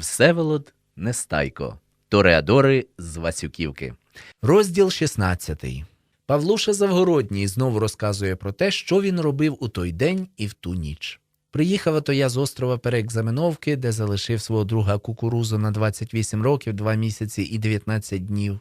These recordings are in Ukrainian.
Всеволод Нестайко. Тореадори з Васюківки. Розділ 16. Павлуша Завгородній знову розказує про те, що він робив у той день і в ту ніч. Приїхав ото я з острова Переекзаменовки, де залишив свого друга кукурузу на 28 років, 2 місяці і 19 днів.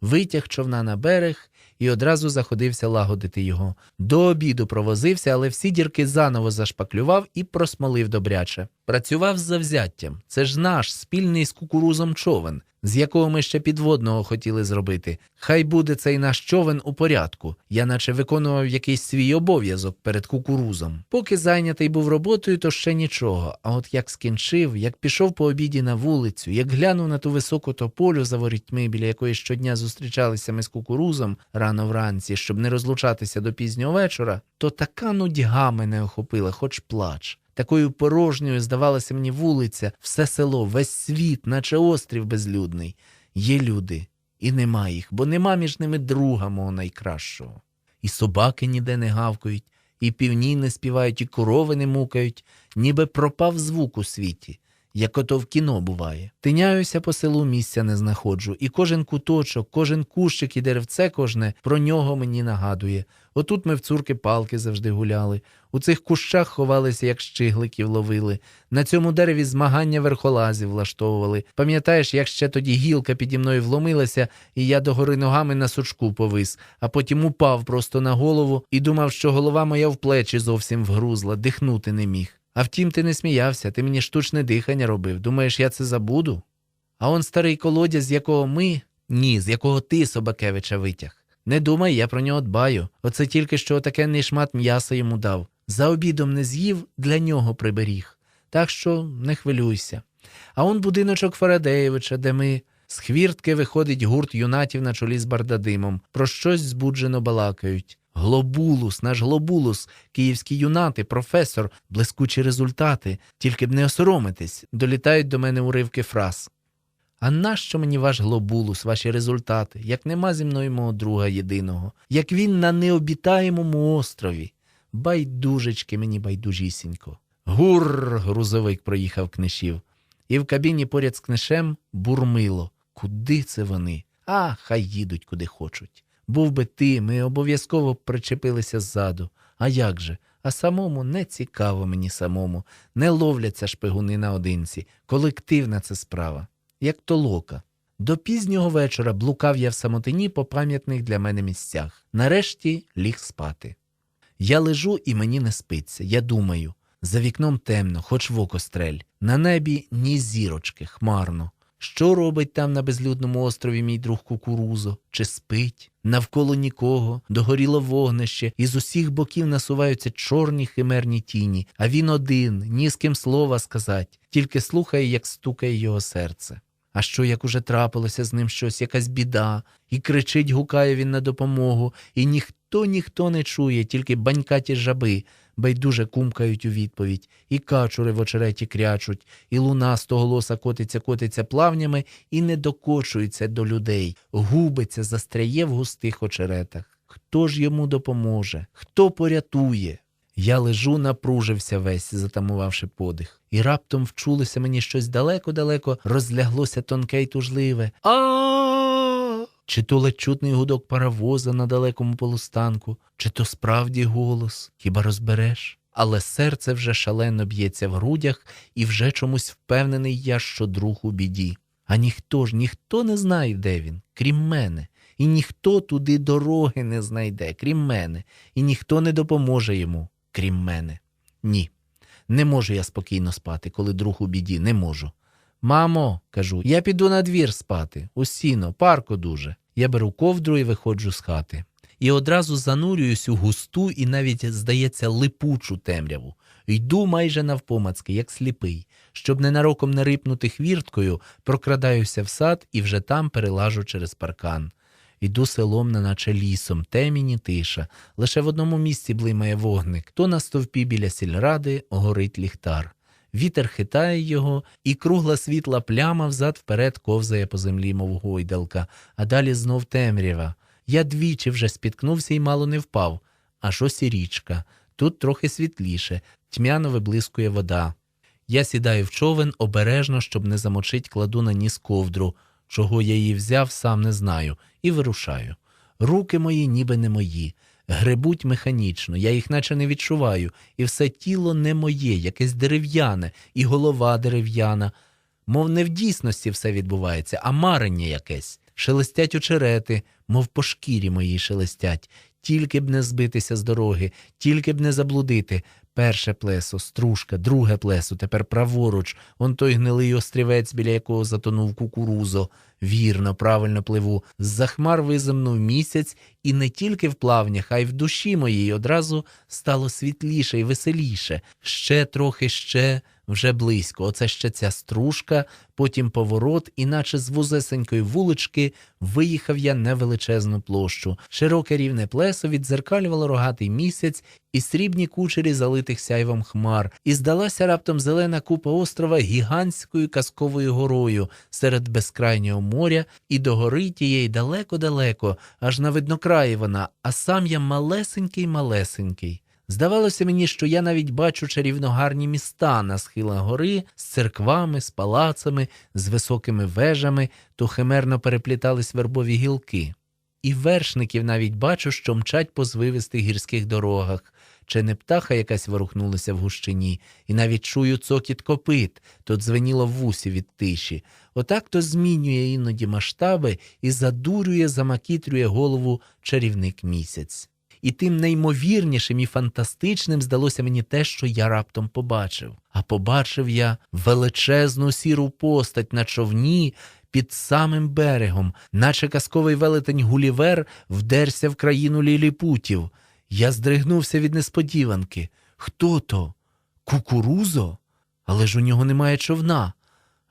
Витяг човна на берег і одразу заходився лагодити його. До обіду провозився, але всі дірки заново зашпаклював і просмолив добряче. Працював з завзяттям. Це ж наш спільний з кукурузом човен, з якого ми ще підводного хотіли зробити. Хай буде цей наш човен у порядку. Я наче виконував якийсь свій обов'язок перед кукурузом. Поки зайнятий був роботою, то ще нічого. А от як скінчив, як пішов по обіді на вулицю, як глянув на ту високу тополю за ворітьми, біля якої щодня зустрічалися ми з кукурузом рано вранці, щоб не розлучатися до пізнього вечора, то така нудьга мене охопила, хоч плач. Такою порожньою здавалася мені вулиця, все село, весь світ, наче острів безлюдний. Є люди, і нема їх, бо нема між ними друга мого найкращого. І собаки ніде не гавкають, і півні не співають, і корови не мукають, ніби пропав звук у світі, як ото в кіно буває. Тиняюся по селу, місця не знаходжу, і кожен куточок, кожен кущик і деревце кожне про нього мені нагадує. Отут ми в цурки палки завжди гуляли, у цих кущах ховалися, як щигликів ловили, на цьому дереві змагання верхолазів влаштовували. Пам'ятаєш, як ще тоді гілка піді мною вломилася, і я догори ногами на сучку повис, а потім упав просто на голову і думав, що голова моя в плечі зовсім вгрузла, дихнути не міг. А втім, ти не сміявся, ти мені штучне дихання робив. Думаєш, я це забуду? А он старий колодязь, з якого ми, ні, з якого ти, Собакевича, витяг. Не думай, я про нього дбаю. Оце тільки що отакенний шмат м'яса йому дав. За обідом не з'їв, для нього приберіг. Так що не хвилюйся. А он будиночок Фарадеєвича, де ми. З хвіртки виходить гурт юнатів на чолі з бардадимом, про щось збуджено балакають. Глобулус, наш глобулус, київські юнати, професор, блискучі результати, тільки б не осоромитись, долітають до мене уривки фраз. А нащо мені ваш глобулус, ваші результати, як нема зі мною мого друга єдиного, як він на необітаємому острові? Байдужечки мені байдужісінько. Гур, грузовик проїхав книшів. І в кабіні поряд з книшем бурмило. Куди це вони? А, хай їдуть куди хочуть. Був би ти, ми обов'язково причепилися ззаду. А як же? А самому не цікаво мені самому. Не ловляться шпигуни наодинці. Колективна це справа. Як толока. До пізнього вечора блукав я в самотині по пам'ятних для мене місцях. Нарешті ліг спати. Я лежу і мені не спиться. Я думаю. За вікном темно, хоч в око стрель. На небі ні зірочки, хмарно. Що робить там на безлюдному острові мій друг кукурузо? Чи спить? Навколо нікого, догоріло вогнище, і з усіх боків насуваються чорні химерні тіні, а він один, ні з ким слова сказать, тільки слухає, як стукає його серце. А що, як уже трапилося з ним щось, якась біда, і кричить, гукає він на допомогу, і ніхто ніхто не чує, тільки банькаті жаби, байдуже кумкають у відповідь, і качури в очереті крячуть, і луна стоголоса котиться, котиться плавнями і не докочується до людей, губиться, застряє в густих очеретах. Хто ж йому допоможе? Хто порятує? Я лежу, напружився весь, затамувавши подих, і раптом вчулося мені щось далеко-далеко, розляглося тонке й тужливе. А чи то ледь чутний гудок паровоза на далекому полустанку, чи то справді голос, хіба розбереш? Але серце вже шалено б'ється в грудях, і вже чомусь впевнений я, що друг у біді. А ніхто ж, ніхто не знає, де він, крім мене, і ніхто туди дороги не знайде, крім мене, і ніхто не допоможе йому, крім мене. Ні. Не можу я спокійно спати, коли друг у біді, не можу. Мамо, кажу, я піду на двір спати, у сіно, парко дуже. Я беру ковдру і виходжу з хати. І одразу занурююсь у густу і навіть, здається, липучу темряву. Йду майже навпомацки, як сліпий. Щоб ненароком не рипнути хвірткою, прокрадаюся в сад і вже там перелажу через паркан. Іду селом, неначе лісом, темінь і тиша. Лише в одному місці блимає вогник. То на стовпі біля сільради горить ліхтар. Вітер хитає його, і кругла світла пляма взад вперед ковзає по землі, мов гойдалка, а далі знов темрява. Я двічі вже спіткнувся і мало не впав. Аж ось і річка. Тут трохи світліше, тьмяно виблискує вода. Я сідаю в човен обережно, щоб не замочить, кладу на ніс ковдру, чого я її взяв, сам не знаю, і вирушаю. Руки мої ніби не мої, гребуть механічно, я їх наче не відчуваю, і все тіло не моє, якесь дерев'яне, і голова дерев'яна. Мов не в дійсності все відбувається, а марення якесь. Шелестять очерети, мов по шкірі моїй шелестять, тільки б не збитися з дороги, тільки б не заблудити. Перше плесо, стружка, друге плесо, тепер праворуч, он той гнилий острівець, біля якого затонув кукурузо. Вірно, правильно пливу. З-за хмар визимнув місяць, і не тільки в плавнях, а й в душі моїй одразу стало світліше і веселіше. Ще трохи, ще, вже близько. Оце ще ця стружка, потім поворот, і наче з вузесенької вулички виїхав я на величезну площу. Широке рівне плесо віддзеркалювало рогатий місяць і срібні кучері залитих сяйвом хмар, і здалася раптом зелена купа острова гігантською казковою горою серед безкрайнього моря, і до гори тієї далеко-далеко, аж на виднокраї вона, а сам я малесенький-малесенький. Здавалося мені, що я навіть бачу чарівно гарні міста на схилах гори з церквами, з палацами, з високими вежами, то химерно переплітались вербові гілки. І вершників навіть бачу, що мчать по звивистих гірських дорогах, чи не птаха якась ворухнулася в гущині, і навіть чую цокіт копит, то дзвеніло в вусі від тиші. Отак то змінює іноді масштаби і задурює, замакітрює голову чарівник місяць. І тим неймовірнішим і фантастичним здалося мені те, що я раптом побачив. А побачив я величезну сіру постать на човні під самим берегом, наче казковий велетень Гулівер вдерся в країну ліліпутів. Я здригнувся від несподіванки. Хто то? Кукурузо? Але ж у нього немає човна.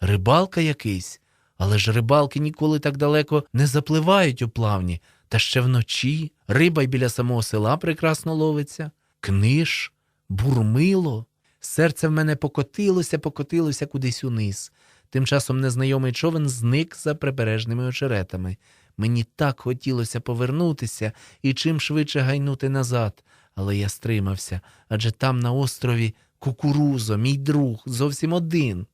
Рибалка якийсь. Але ж рибалки ніколи так далеко не запливають у плавні. Та ще вночі риба й біля самого села прекрасно ловиться, книж, бурмило. Серце в мене покотилося, покотилося кудись униз. Тим часом незнайомий човен зник за прибережними очеретами. Мені так хотілося повернутися і чим швидше гайнути назад, але я стримався, адже там на острові кукурузо, мій друг, зовсім один.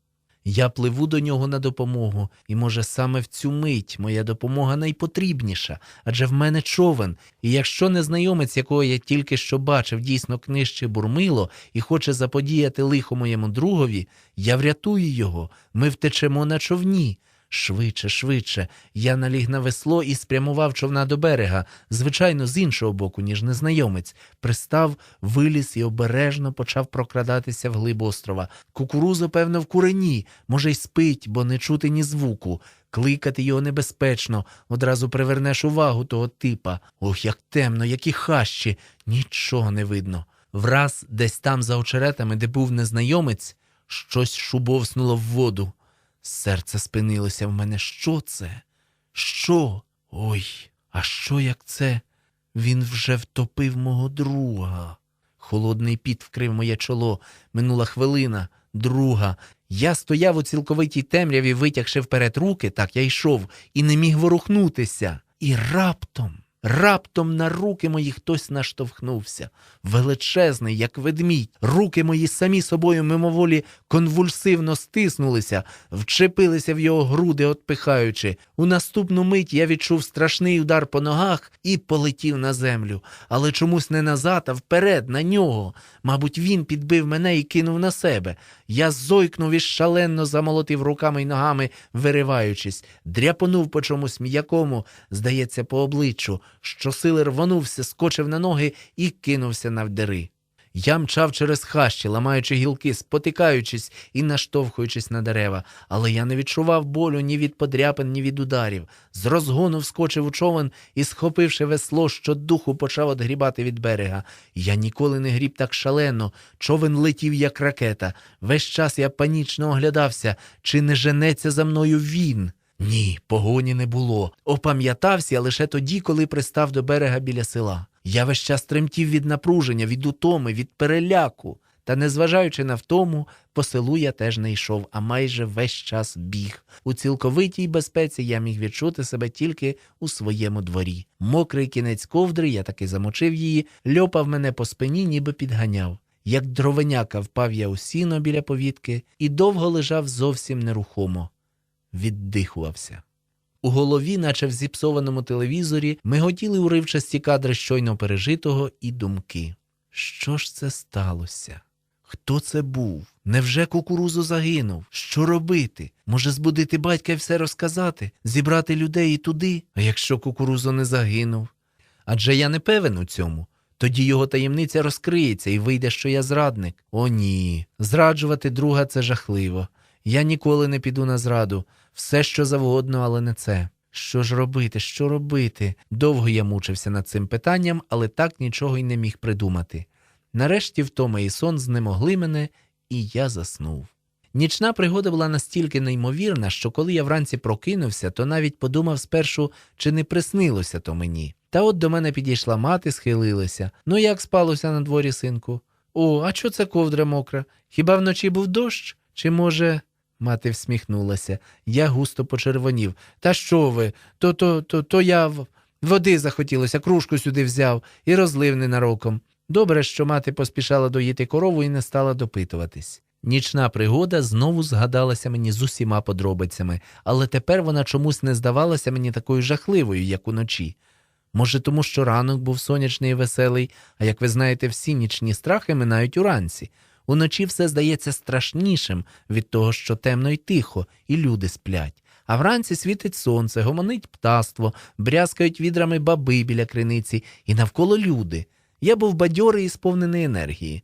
Я пливу до нього на допомогу, і, може, саме в цю мить моя допомога найпотрібніша, адже в мене човен, і якщо незнайомець, якого я тільки що бачив, дійсно книжче бурмило і хоче заподіяти лихо моєму другові, я врятую його, ми втечемо на човні. Швидше, швидше, я наліг на весло і спрямував човна до берега, звичайно, з іншого боку, ніж незнайомець. Пристав, виліз і обережно почав прокрадатися вглиб острова. Кукурузо, певно, в курені, може, й спить, бо не чути ні звуку. Кликати його небезпечно, одразу привернеш увагу того типа. Ох, як темно, які хащі, нічого не видно. Враз, десь там за очеретами, де був незнайомець, щось шубовснуло в воду. Серце спинилося в мене. Що це? Що? Ой, а що як це? Він вже втопив мого друга. Холодний піт вкрив моє чоло. Минула хвилина, друга. Я стояв у цілковитій темряві, витягши вперед руки, так я йшов, і не міг ворухнутися. І раптом. Раптом на руки мої хтось наштовхнувся, величезний, як ведмідь. Руки мої самі собою мимоволі конвульсивно стиснулися, вчепилися в його груди, отпихаючи. У наступну мить я відчув страшний удар по ногах і полетів на землю. Але чомусь не назад, а вперед, на нього. Мабуть, він підбив мене і кинув на себе. Я зойкнув і шалено замолотив руками й ногами, вириваючись, дряпонув по чомусь м'якому, здається, по обличчю. Щосили рвонувся, скочив на ноги і кинувся навдери. Я мчав через хащі, ламаючи гілки, спотикаючись і наштовхуючись на дерева, але я не відчував болю ні від подряпин, ні від ударів. З розгону вскочив у човен і, схопивши весло, щодуху почав одгрібати від берега. Я ніколи не гріб так шалено. Човен летів, як ракета. Весь час я панічно оглядався, чи не женеться за мною він. Ні, погоні не було. Опам'ятався лише тоді, коли пристав до берега біля села. Я весь час тремтів від напруження, від утоми, від переляку. Та, незважаючи на втому, по селу я теж не йшов, а майже весь час біг. У цілковитій безпеці я міг відчути себе тільки у своєму дворі. Мокрий кінець ковдри, я таки замочив її, льопав мене по спині, ніби підганяв. Як дровеняка впав я у сіно біля повітки і довго лежав зовсім нерухомо, віддихувався. У голові, наче в зіпсованому телевізорі, миготіли уривчасті кадри щойно пережитого і думки. Що ж це сталося? Хто це був? Невже кукурузо загинув? Що робити? Може, збудити батька і все розказати, зібрати людей і туди? А якщо кукурузо не загинув? Адже я не певен у цьому. Тоді його таємниця розкриється і вийде, що я зрадник. О, ні. Зраджувати друга це жахливо. Я ніколи не піду на зраду. Все, що завгодно, але не це. Що ж робити, що робити? Довго я мучився над цим питанням, але так нічого й не міг придумати. Нарешті втома і сон знемогли мене, і я заснув. Нічна пригода була настільки неймовірна, що коли я вранці прокинувся, то навіть подумав спершу, чи не приснилося то мені. Та от до мене підійшла мати, схилилася. Ну як спалося на дворі, синку? О, а чо це ковдра мокра? Хіба вночі був дощ? Чи може. Мати всміхнулася. Я густо почервонів. Та що ви? То то, то, то я води захотілося, кружку сюди взяв і розлив ненароком. Добре, що мати поспішала доїти корову і не стала допитуватись. Нічна пригода знову згадалася мені з усіма подробицями, але тепер вона чомусь не здавалася мені такою жахливою, як уночі. Може, тому що ранок був сонячний і веселий, а як ви знаєте, всі нічні страхи минають уранці. Уночі все здається страшнішим від того, що темно і тихо, і люди сплять. А вранці світить сонце, гомонить птаство, брязкають відрами баби біля криниці, і навколо люди. Я був бадьорий і сповнений енергії.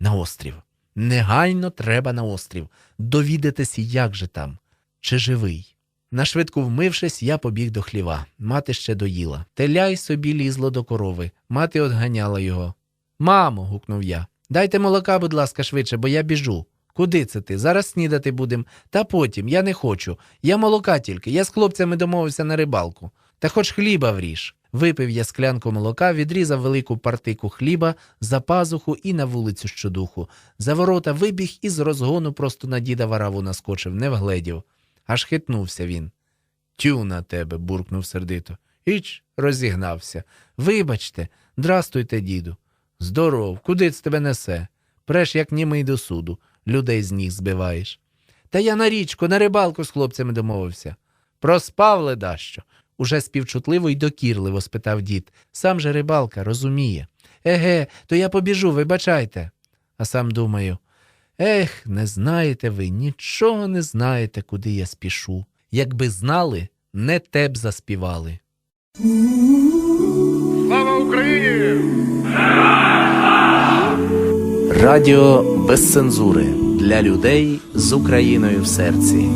На острів. Негайно треба на острів. Довідатися, як же там, чи живий. Нашвидку вмившись, я побіг до хліва. Мати ще доїла. Теля й собі лізло до корови. Мати одганяла його. Мамо. гукнув я. Дайте молока, будь ласка, швидше, бо я біжу. Куди це ти? Зараз снідати будем. Та потім, я не хочу. Я молока тільки, я з хлопцями домовився на рибалку. Та хоч хліба вріж. Випив я склянку молока, відрізав велику партику хліба за пазуху і на вулицю щодуху. За ворота вибіг і з розгону просто на діда вараву наскочив, не вгледів. Аж хитнувся він. Тю на тебе, буркнув сердито. Іч, розігнався. Вибачте, здрастуйте, діду. Здоров, куди це тебе несе? Преш, як німий до суду, людей з ніг збиваєш. Та я на річку, на рибалку з хлопцями домовився. Проспав ледащо. Уже співчутливо й докірливо спитав дід. Сам же рибалка розуміє. Еге, то я побіжу, вибачайте. А сам думаю. Ех, не знаєте ви, нічого не знаєте, куди я спішу. Якби знали, не те б заспівали. Радіо без цензури для людей з Україною в серці.